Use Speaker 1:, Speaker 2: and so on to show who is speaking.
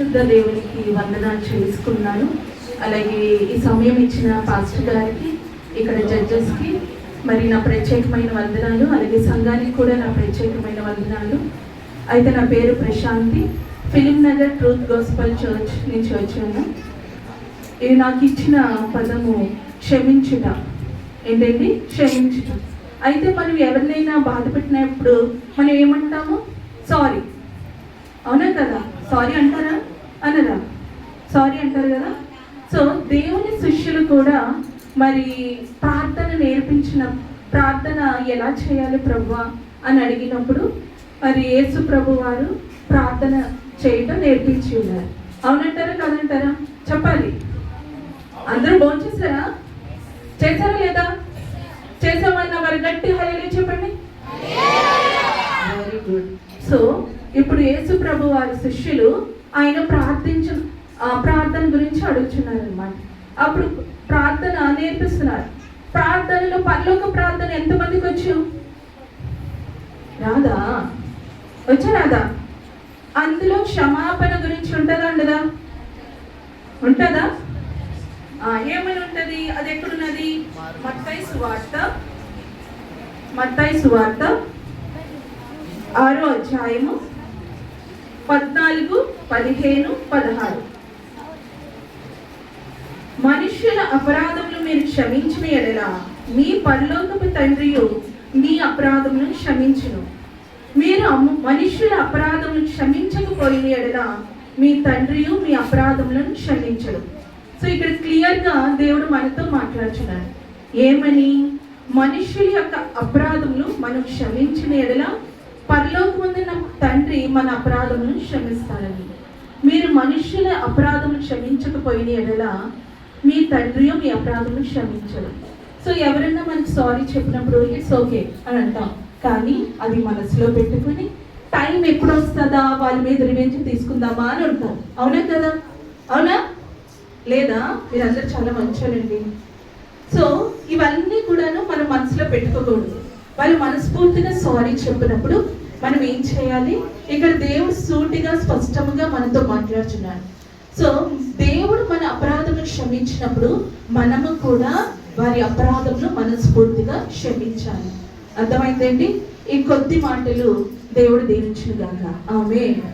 Speaker 1: శుద్ధ దేవునికి వందనాలు చేసుకున్నాను అలాగే ఈ సమయం ఇచ్చిన పాస్టర్ గారికి ఇక్కడ జడ్జెస్కి మరి నా ప్రత్యేకమైన వందనాలు అలాగే సంఘానికి కూడా నా ప్రత్యేకమైన వందనాలు. అయితే నా పేరు Prashanthi Film Nagar truth gospel church నుంచి వచ్చాను. ఇది నాకు ఇచ్చిన పదము క్షమించుట. ఏంటండి? క్షమించుట. అయితే మనం ఎవరినైనా బాధ పెట్టినప్పుడు మనం ఏమంటాము? సారీ. అవునా కదా? సారీ అంటారా? అనరా సారీ అంటారు కదా? సో దేవుని శిష్యులు కూడా మరి ప్రార్థన నేర్పించిన ప్రార్థన ఎలా చేయాలి ప్రభు అని అడిగినప్పుడు మరి యేసు ప్రభు వారు ప్రార్థన చేయటం నేర్పించి ఉన్నారు. అవునంటారా కాదంటారా? చెప్పాలి. అందరూ భోంచేసారా చేశారా? లేదా? చేసామన్న మరి గట్టి హైలే చెప్పండి. వెరీ గుడ్ సో ఇప్పుడు యేసు ప్రభు వారి శిష్యులు ఆయన ప్రార్థించ ఆ ప్రార్థన గురించి అడుగుతున్నారు అనమాట అప్పుడు ప్రార్థన నేర్పిస్తున్నారు. ప్రార్థనలో పరలోక ప్రార్థన ఎంతమందికి వచ్చు? రాదా? వచ్చా రాదా? అందులో క్షమాపణ గురించి ఉంటుందా ఉండదా? ఉంటుందా? ఏమని ఉంటుంది? అది ఎక్కడున్నది? మత్తాయి సువార్త. మత్తాయి సువార్త. ఆరో అధ్యాయము. పద్నాలుగు పదిహేను పదహారు. మనుష్యుల అపరాధములు మీరు క్షమించిన ఎడలా మీ పరలోకపు తండ్రియు మీ అపరాధములను క్షమించును. మీరు మనుష్యుల అపరాధములు క్షమించకపోయిన ఎడలా మీ తండ్రియు మీ అపరాధములను క్షమించడు. సో ఇక్కడ క్లియర్గా దేవుడు మనతో మాట్లాడుతున్నాడు. ఏమని? మనుష్యుల యొక్క అపరాధములు మనం క్షమించిన ఎడల పరలోకముందున్న తండ్రి మన అపరాధములను క్షమిస్తారని మీరు మనుష్యుల అపరాధము క్షమించకపోయిన ఎడల మీ తండ్రి మీ అపరాధము క్షమించరు సో ఎవరైనా మనకి సారీ చెప్పినప్పుడు ఇట్స్ ఓకే అని అంటాం. కానీ అది మనసులో పెట్టుకుని టైం ఎప్పుడు వస్తుందా వాళ్ళ మీద రివెంజ్ తీసుకుందామా? అని అనుకో. అవునా కదా? అవునా? లేదా మీరందరూ చాలా మంచోనండి సో ఇవన్నీ కూడాను మనం మనసులో పెట్టుకోకూడదు. వాళ్ళు మనస్ఫూర్తిగా సారీ చెప్పినప్పుడు మనం ఏం చేయాలి? ఇక్కడ దేవుడు సూటిగా స్పష్టంగా మనతో మాట్లాడుతున్నాడు సో దేవుడు మన అపరాధములు క్షమించినప్పుడు మనము కూడా వారి అపరాధములు మనస్ఫూర్తిగా క్షమించాలి. అర్థమైందండి? ఈ కొద్ది మాటలు దేవుడు దీవించిన గాక ఆమె